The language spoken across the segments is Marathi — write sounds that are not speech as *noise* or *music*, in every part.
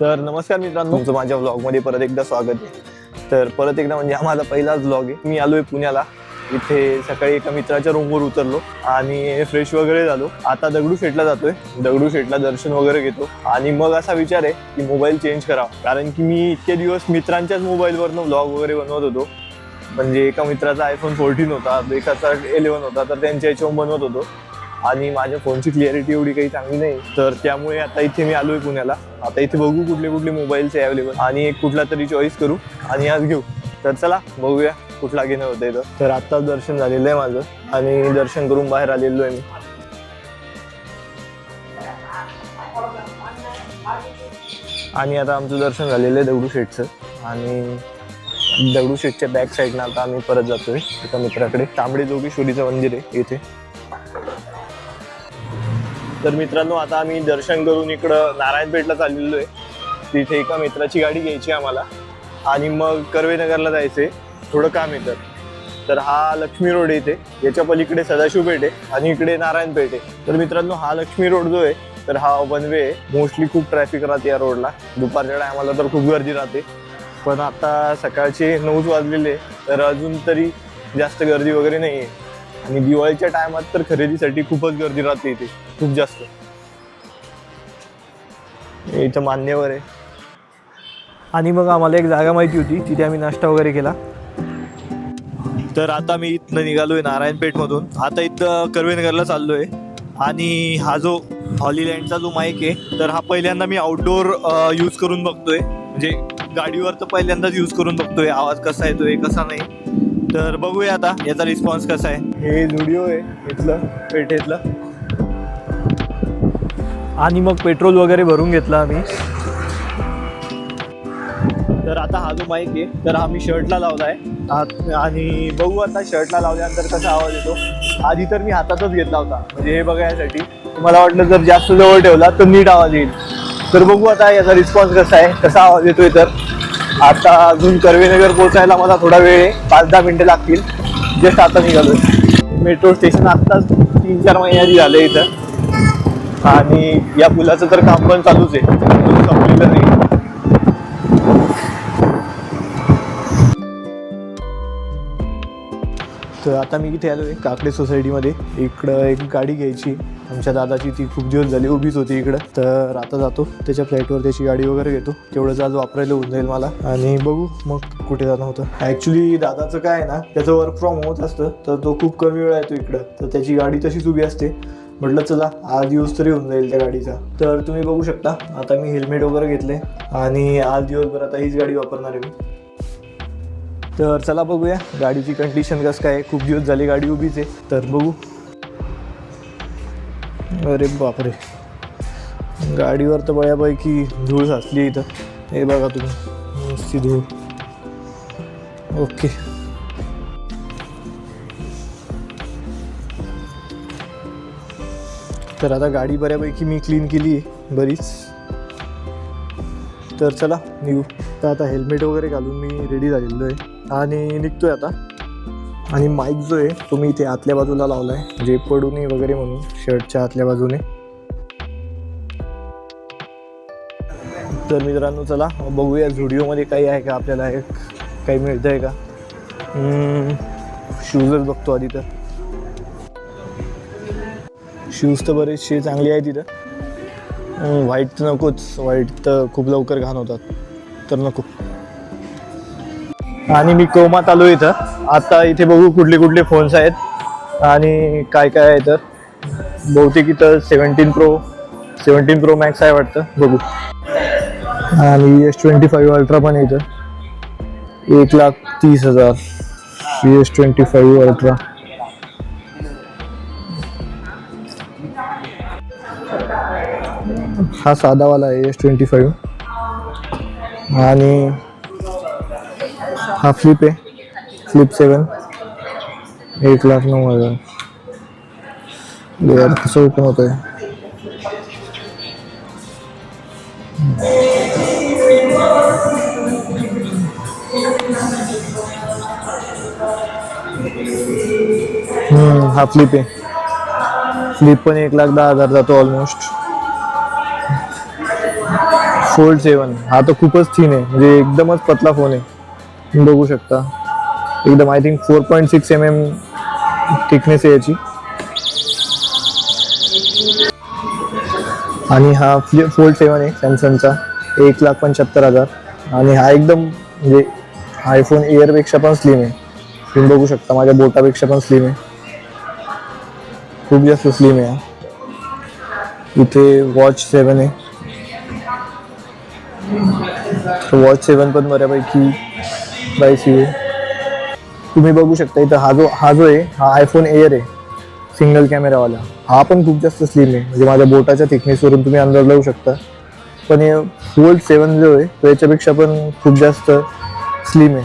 तर नमस्कार मित्रांनो तुमचं माझ्या व्लॉगमध्ये परत एकदा स्वागत आहे. तर परत एकदा म्हणजे हा माझा पहिलाच व्लॉग आहे. मी आलोय पुण्याला. इथे सकाळी एका मित्राच्या रूमवर उतरलो आणि फ्रेश वगैरे झालो. आता दगडू शेटला जातोय. दगडू शेटला दर्शन वगैरे घेतो. आणि मग असा विचार आहे की मोबाईल चेंज करावा. कारण की मी इतके दिवस मित्रांच्याच मोबाईलवरनं व्लॉग वगैरे बनवत होतो. म्हणजे एका मित्राचा आयफोन फोर्टीन होता एकाचा इलेव्हन होता तर त्यांच्या याच्यावर बनवत होतो. आणि माझ्या फोनची क्लिअरिटी एवढी काही चांगली नाही. तर त्यामुळे आता इथे मी आलोय पुण्याला. आता इथे बघू कुठले कुठले मोबाईल्स आहे अवेलेबल आणि एक कुठला तरी चॉईस करू आणि आज घेऊ. तर चला बघूया कुठला घेणं होतं इथं. तर आत्ताच दर्शन झालेलं आहे माझं. आणि दर्शन करून बाहेर आलेलो आहे मी. आणि आता आमचं दर्शन झालेलं आहे दगडूशेठचं आणि दगडूशेठच्या बॅक साईडनं आता आम्ही परत जातोय एका मित्राकडे. तांबडे जोगेश्वरीचं मंदिर आहे इथे. तर मित्रांनो आता आम्ही दर्शन करून इकडं नारायणपेठला चाललेलो आहे. तिथे एका मित्राची गाडी घ्यायची आहे आम्हाला. आणि मग कर्वेनगरला जायचंय. थोडं काम येतं तर. हा लक्ष्मी रोड आहे इथे. याच्या पलीकडे सदाशिव पेठ आहे आणि इकडे नारायणपेठ आहे. तर मित्रांनो हा लक्ष्मी रोड जो आहे तर हा वन वे आहे. मोस्टली खूप ट्रॅफिक राहते या रोडला दुपारच्या टायमाला तर खूप गर्दी राहते. पण आता सकाळचे नऊच वाजलेले तर अजून तरी जास्त गर्दी वगैरे नाही आहे आणि दिवाळीच्या टायमात तर खरेदीसाठी खूपच गर्दी राहते इथे. खूप जास्त. इथं मान्यवर आहे. आणि मग आम्हाला एक जागा माहिती होती तिथे आम्ही नाश्ता वगैरे केला. तर आता मी इथनं निघालोय नारायणपेठमधून. आता इथं कर्वेनगरला चाललोय. आणि हा जो हॉलीलँडचा जो माईक आहे तर हा पहिल्यांदा मी आउटडोर यूज करून बघतोय. म्हणजे गाडीवर तर पहिल्यांदाच यूज करून बघतोय. आवाज कसा येतोय कसा नाही. तर बघूया आता याचा रिस्पॉन्स कसा आहे. हे जुडिओ आहे इथलं पेठेतलं. आणि मग पेट्रोल वगैरे भरून घेतलं आम्ही. तर आता हा जो माईक आहे तर हा मी शर्टला लावलाय. आहे आणि बघू आता शर्टला लावल्यानंतर कसा आवाज येतो. आधी तर मी हातातच घेतला होता. म्हणजे हे बघायसाठी मला वाटलं जर जास्त जवळ ठेवला तर नीट आवाज येईल. तर बघू आता याचा रिस्पॉन्स कसा आहे कसा आवाज येतोय तर. आता अजून कर्वेनगर पोहोचायला मला थोडा वेळ आहे. पाच दहा मिनिटं लागतील. जस्ट आता निघालोय. मेट्रो स्टेशन आत्ताच तीन चार महिन्याची झाले इथं. आणि या पुलाचं तर काम पण चालूच आहे. संपलेलं नाही. तर आता मी इथे आलो आहे काकडे सोसायटीमध्ये इकडं एक गाडी घ्यायची. आमच्या दादाची ती खूप दिवस झाली उभीच होती इकडं. तर आता जातो. त्याच्या फ्लॅटवर त्याची गाडी वगैरे घेतो. तेवढंच आज वापरायला होऊन जाईल मला. आणि बघू मग कुठे जाणं होतं. ॲक्च्युली दादाचं काय आहे ना त्याचं वर्क फ्रॉम होत असतं. तर तो खूप कमी वेळा येतो इकडं. तर त्याची गाडी तशीच उभी असते. म्हटलं चला आज दिवस तरी होऊन जाईल त्या गाडीचा. तर तुम्ही बघू शकता आता मी हेल्मेट वगैरे घेतले आणि आज दिवसभर आता हीच गाडी वापरणार आहे मी. तर चला बघूया गाडीची कंडिशन कसं काय खूप दिवस झाली गाडी उभीच आहे. तर बघू. अरे बापरे. गाडीवर तर बऱ्यापैकी धूळ साचली इथं. हे बघा तुम्ही नुसती धूळ. ओके. तर आता गाडी बऱ्यापैकी मी क्लीन केली आहे बरीच. तर चला निघू. तर आता हेल्मेट वगैरे घालून मी रेडी झालेलो आहे. आणि निघतोय आता. आणि माईक जो आहे तो मी इथे आतल्या बाजूला लावला आहे म्हणजे पडू नये वगैरे म्हणून शर्टच्या आतल्या बाजूने. तर मित्रांनो चला बघूया झुडिओमध्ये काही आहे का? आपल्याला एक काही मिळतं आहे का शूजच बघतो आधी तर. शूज तर बरेचसे चांगले आहेत तिथं व्हाईट तर नकोच. व्हाईट तर खूप लवकर घाण होतात. तर नको. आणि मी कोमात आलो इथं. आता इथे बघू कुठले कुठले फोन्स आहेत. आणि काय काय आहे तर. बहुतेक इथं seventeen pro seventeen pro max आहे वाटतं. बघू. आणि एस ट्वेंटी फाईव्ह अल्ट्रा पण आहे इथं. एक लाख तीस हजार. एस ट्वेंटी फाईव्ह अल्ट्रा हा साधावाला आहे एस ट्वेंटी फाईव्ह आणि हा फ्लिप आहे फ्लिप सेवन एक लाख नऊ हजार. कसं ओपन होत आहे हा फ्लिप आहे. फ्लिप पण एक लाख दहा हजार जातो ऑलमोस्ट फोल्ड सेवन. हा तर खूपच थीन आहे. म्हणजे एकदमच पतला फोन आहे. तुम्ही बघू शकता. एकदम I think four point six mm M thickness आहे याची. आणि हा फ्लि फोल्ड सेवन आहे सॅमसंगचा एक लाख पंच्याहत्तर हजार. आणि हा एकदम म्हणजे आयफोन एअरपेक्षा पण स्लिम आहे. तुम्ही बघू शकता माझ्या बोटापेक्षा पण स्लिम आहे. खूप जास्त स्लिम आहे इथे वॉच सेवन आहे. वॉच सेवन पण बऱ्यापैकी प्राईसी आहे. तुम्ही बघू शकता इथं हा जो हा जो आहे हा आयफोन एअर आहे सिंगल कॅमेरावाला हा पण खूप जास्त स्लिम आहे. म्हणजे माझ्या बोटाच्या थिकनेसवरून तुम्ही अंदाज लावू शकता. पण हे फोल्ड सेवन जो आहे तो याच्यापेक्षा पण खूप जास्त स्लिम आहे.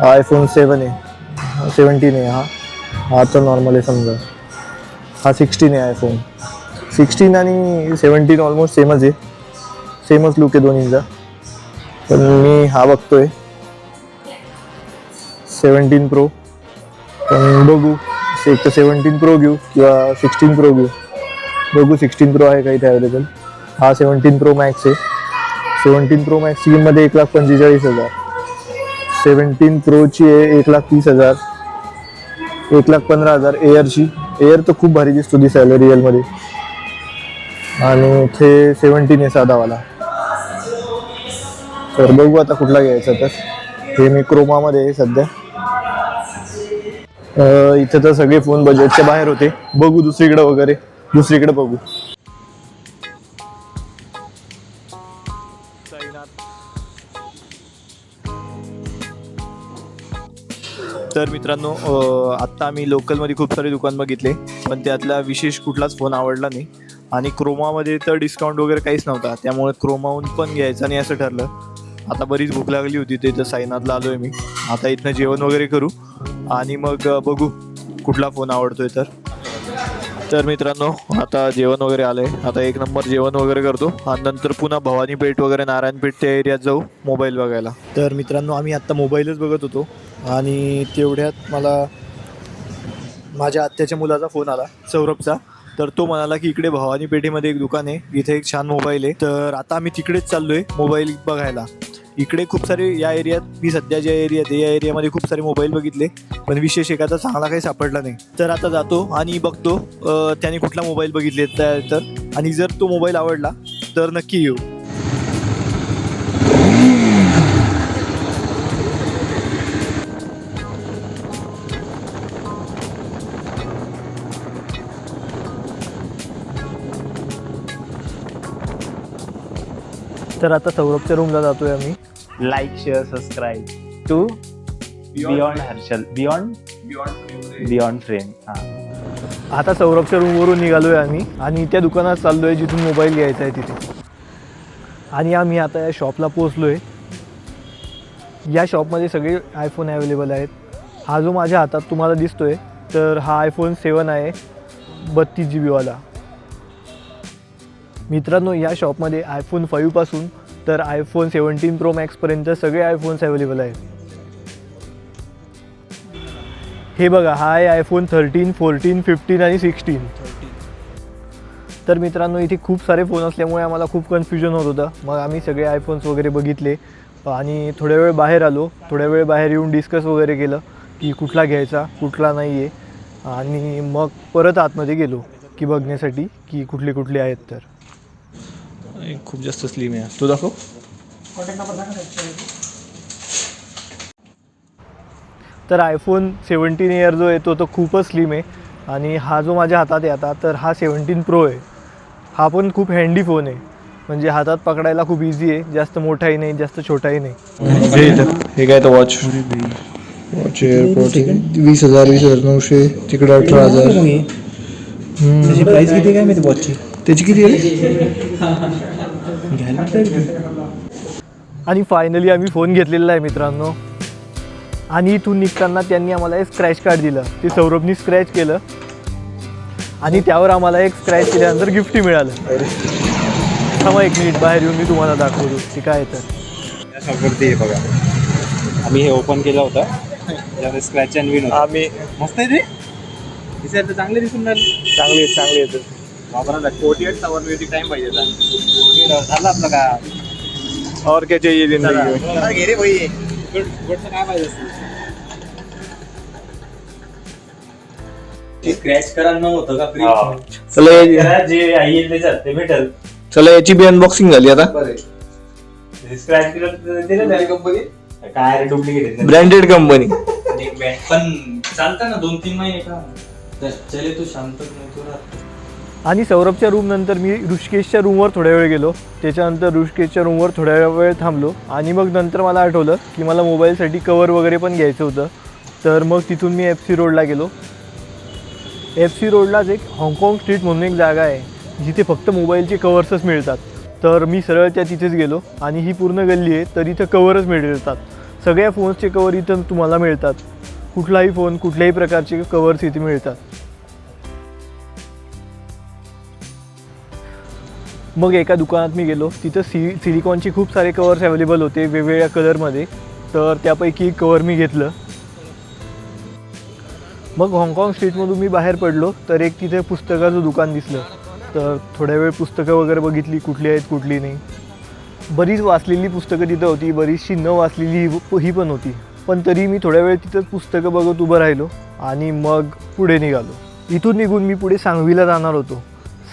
हा आयफोन सेवन आहे. सेवन्टीन आहे हा. हा तर नॉर्मल आहे समजा. हा सिक्स्टीन आहे आयफोन सिक्स्टीन आणि सेवन्टीन ऑलमोस्ट सेमच आहे. सेमच लुक आहे दोन्हीचा. पण मी हा बघतोय. Seventeen pro. पण बघू. एक तर सेवन्टीन प्रो घेऊ किंवा सिक्स्टीन प्रो घेऊ. बघू सिक्स्टीन प्रो आहे का इथे अवेलेबल हा सेवन्टीन प्रो मॅक्स आहे. सेवन्टीन प्रो मॅक्सची किंमत एक लाख पंचेचाळीस हजार. सेवन्टीन प्रोची आहे एक लाख तीस हजार. एक लाख पंधरा हजार एअरची एअर तर खूप भारी दिसतो दिसायला रिअलमध्ये आणि इथे सेवन्टीन आहे साधावाला. तर बघू आता कुठला घ्यायचा तर. हे मी क्रोमामध्ये आहे सध्या. इथे तर सगळे फोन बजेटच्या बाहेर होते. बघू दुसरीकडे वगैरे. दुसरीकडे बघू. तर मित्रांनो आत्ता आम्ही लोकलमध्ये खूप सारे दुकान बघितले पण त्यातला विशेष कुठलाच फोन आवडला नाही. आणि क्रोमामध्ये तर डिस्काउंट वगैरे काहीच नव्हता. त्यामुळे क्रोमाहून पण घ्यायचं नाही असं ठरलं. आता बरीच भूक लागली होती ते साईनाथला आलो आहे मी. आता इथनं जेवण वगैरे करू. आणि मग बघू कुठला फोन आवडतोय तर. तर मित्रांनो आता जेवण वगैरे आलंय. आता एक नंबर जेवण वगैरे करतो. आणि नंतर पुन्हा भवानी पेठ वगैरे नारायणपेठ त्या एरियात जाऊ मोबाईल बघायला. तर मित्रांनो आम्ही आत्ता मोबाईलच बघत होतो. आणि तेवढ्यात मला माझ्या आत्याच्या मुलाचा फोन आला सौरभचा. तर तो म्हणाला की इकडे भवानी पेठेमध्ये एक दुकान आहे. इथे एक छान मोबाईल आहे. तर आता आम्ही तिकडेच चाललोय मोबाईल बघायला. इकडे खूप सारे या एरियात मी सध्या ज्या एरियात आहे या एरियामध्ये खूप सारे मोबाईल बघितले पण विशेष एखादा चांगला काही सापडला नाही. तर आता जातो आणि बघतो त्याने कुठला मोबाईल बघितले त्या- तर. आणि जर तो मोबाईल आवडला तर नक्की येऊ. तर आता सौरभच्या रूमला जातोय आम्ही. Like, share, subscribe to Beyond, Harshal. Beyond? Beyond Frame. हा. आता सौरभच्या रूमवरून निघालोय आम्ही आणि त्या दुकानात चाललोय जिथून मोबाईल घ्यायचा आहे तिथे. आणि आम्ही आता या शॉपला पोहोचलोय. या शॉपमध्ये सगळे आयफोन अवेलेबल आहेत. हा जो माझ्या हातात तुम्हाला दिसतोय तर हा आयफोन सेवन आहे बत्तीस जी बीवाला मित्रांनो या शॉपमध्ये आयफोन फाईव्हपासून तर आयफोन सेवन्टीन प्रो मॅक्सपर्यंत सगळे आयफोन्स अवेलेबल आहेत. हे बघा हा आहे आयफोन थर्टीन फोर्टीन फिफ्टीन आणि सिक्स्टीन तर मित्रांनो इथे खूप सारे फोन असल्यामुळे आम्हाला खूप कन्फ्युजन होत होतं. मग आम्ही सगळे आयफोन्स वगैरे बघितले आणि थोड्या वेळ बाहेर आलो. थोड्या वेळ बाहेर येऊन डिस्कस वगैरे केलं की कुठला घ्यायचा कुठला नाही आहे आणि मग परत आतमध्ये गेलो की बघण्यासाठी की कुठले कुठले आहेत तर. खूप जास्त स्लिम आहे. तू दाखव. तर आयफोन सेवन्टीन इयर जो आहे तो तो खूपच स्लिम आहे. आणि हा जो माझ्या हातात आहे आता तर हा सेवन्टीन प्रो आहे. हा पण खूप हँडी फोन आहे. म्हणजे हातात पकडायला खूप इझी आहे. जास्त मोठाही नाही जास्त छोटाही नाही. हे हे काय तर वॉच वॉच एअरपोर्ट वीस हजार वीस हजार नऊशे तिकडे अठरा हजार. त्याची प्राइस किती काय माहिती वॉचची त्याची किती आहे? *laughs* आणि फायनली आम्ही फोन घेतलेला आहे मित्रांनो. आणि इथून निघताना त्यांनी आम्हाला एक स्क्रॅच कार्ड दिलं. ते सौरभनी स्क्रॅच केलं. आणि त्यावर आम्हाला एक स्क्रॅच केल्यानंतर गिफ्ट मिळालं. थांबा एक मिनिट बाहेर येऊन मी तुम्हाला दाखवतो. ते काय आहे तर. शॉपवरती हे बघा. आम्ही हे ओपन केलं होतं. स्क्रॅच अँड विन आम्ही मस्त आहे ते? चांगले दिसून राहिले. चांगले चांगले येतं वापरायला. फोर्टी एट आवर टाईम पाहिजे झालं आपलं का? और क्या चाहिए जिंदगी में? स्क्रॅच करा नव्हतं का हा. फ्री चला या- त्याला जे येईल त्याच्यात ते भेटल. चला याची बी अनबॉक्सिंग झाली आता. स्क्रॅच केलं दिलं. कंपनी काय डुप्लिकेट ब्रँडेड कंपनी पण चालतं ना दोन तीन महिने का? चले तू शांत नाही तू राहत. आणि सौरभच्या रूमनंतर मी ऋषिकेशच्या रूमवर थोड्या वेळ गेलो. त्याच्यानंतर ऋषिकेशच्या रूमवर थोड्या वेळ थांबलो. आणि मग नंतर मला आठवलं की मला मोबाईलसाठी कवर वगैरे पण घ्यायचं होतं. तर मग तिथून मी एफ सी रोडला गेलो. एफ सी रोडलाच एक हाँगकाँग स्ट्रीट म्हणून एक जागा आहे जिथे फक्त मोबाईलचे कवर्सच मिळतात. तर मी सरळ त्या तिथेच गेलो आणि ही पूर्ण गल्ली आहे तर इथं कवरच मिळतात. सगळ्या फोन्सचे कवर इथं तुम्हाला मिळतात. कुठलाही फोन कुठल्याही प्रकारचे कवर्स इथे मिळतात. मग एका दुकानात मी गेलो. तिथं सी सिलिकॉनचे खूप सारे कवर्स अवेलेबल होते वेगवेगळ्या कलरमध्ये तर त्यापैकी एक कवर मी घेतलं. मग हाँगकाँग स्ट्रीटमधून मी बाहेर पडलो तर एक तिथे पुस्तकाचं दुकान दिसलं. तर थोड्या वेळ पुस्तकं वगैरे बघितली कुठली आहेत कुठली नाही. बरीच वाचलेली पुस्तकं तिथं होती बरीचशी न वाचलेली ही- ही पण होती. पण तरी मी थोड्या वेळ तिथंच पुस्तकं बघत उभं राहिलो आणि मग पुढे निघालो. इथून निघून मी पुढे सांगवीला जाणार होतो.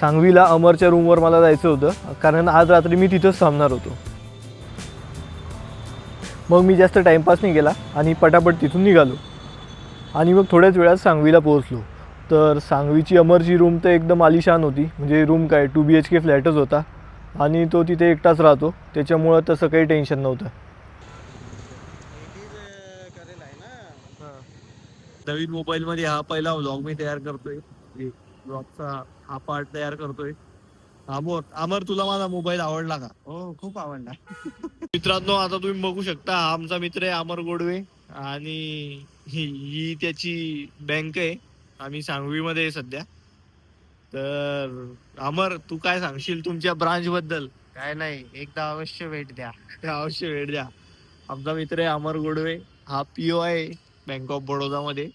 सांगवीला अमरच्या रूमवर मला जायचं होतं. कारण आज रात्री मी तिथंच थांबणार होतो. मग मी जास्त टाईमपास नाही केला आणि पटापट तिथून निघालो. आणि मग थोड्याच वेळात सांगवीला पोहोचलो. तर सांगवीची अमरची रूम तर एकदम आलिशान होती. म्हणजे रूम काय टू बी एच के फ्लॅटच होता. आणि तो तिथे एकटाच राहतो. त्याच्यामुळं तसं काही टेन्शन नव्हतं. नवीन मोबाईलमध्ये हा पहिला व्लॉग मी तयार करतोय. ब्लॉगचा हा पार्ट तयार करतोय. अमर अमर तुला माझा मोबाईल आवडला का? हो खूप आवडला. *laughs* मित्रांनो आता तुम्ही बघू शकता हा आमचा मित्र आहे अमर गोडवे आणि ही ही त्याची बँक आहे. आम्ही सांगवीमध्ये आहे सध्या. तर अमर तू काय सांगशील तुमच्या ब्रांच बद्दल? काय नाही एकदा अवश्य भेट द्या. अवश्य वेळ द्या. आमचा मित्र आहे अमर गोडवे. हा पीओ आहे बँक ऑफ बडोदा मध्ये.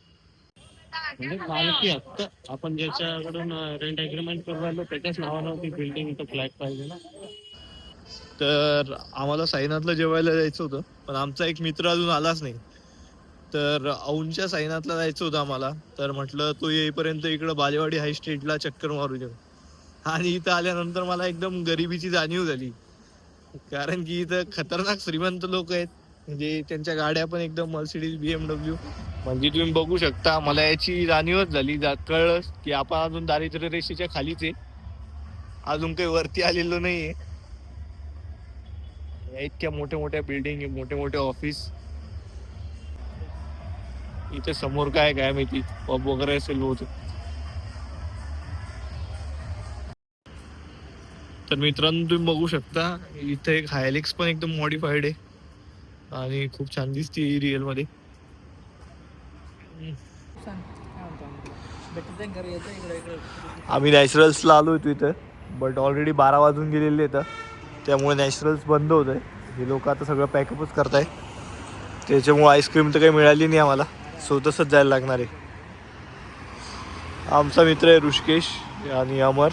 म्हणजे मालकी हक्क आपण ज्याच्याकडून रेंट अग्रीमेंट करून राहिलो त्याच्याच नावानं ती बिल्डिंग इथं फ्लॅट पाहिजे ना. तर आम्हाला साईनाथला जेवायला जायचं होतं पण आमचा एक मित्र अजून आलाच नाही. तर औंधच्या साईनाथला जायचं होतं आम्हाला तर म्हटलं तो येईपर्यंत इकडं बालेवाडी हाय स्ट्रीटला चक्कर मारू देऊ. आणि इथं आल्यानंतर मला एकदम गरिबीची जाणीव झाली. कारण की इथं खतरनाक श्रीमंत लोक आहेत. म्हणजे त्यांच्या गाड्या पण एकदम मर्सिडीज बीएमडब्ल्यू म्हणजे तुम्ही बघू शकता मला याची जाणीवच झाली. जा कळलं की आपण अजून दारिद्र्य रेषेच्या खालीच आहे. अजून काही वरती आलेलो नाहीये. इतक्या मोठ्या मोठ्या बिल्डिंग मोठे मोठे ऑफिस इथे समोर काय काय माहिती? पब वगैरे असेल होत तर मित्रांनो तुम्ही बघू शकता इथे एक हायलेक्स पण एकदम मॉडिफाईड आहे. आणि खूप छान दिसते रिअलमध्ये. आम्ही नॅचरल्सला आलो होतो इथं बट ऑलरेडी बारा वाजून गेलेले आहेत. त्यामुळे नॅचरल्स बंद होत आहे. हे लोक आता सगळं पॅकअपच करताय. त्याच्यामुळे आईस्क्रीम तर काही मिळाली नाही आम्हाला. सो तसंच जायला लागणार आहे. आमचा मित्र आहे ऋषिकेश आणि अमर.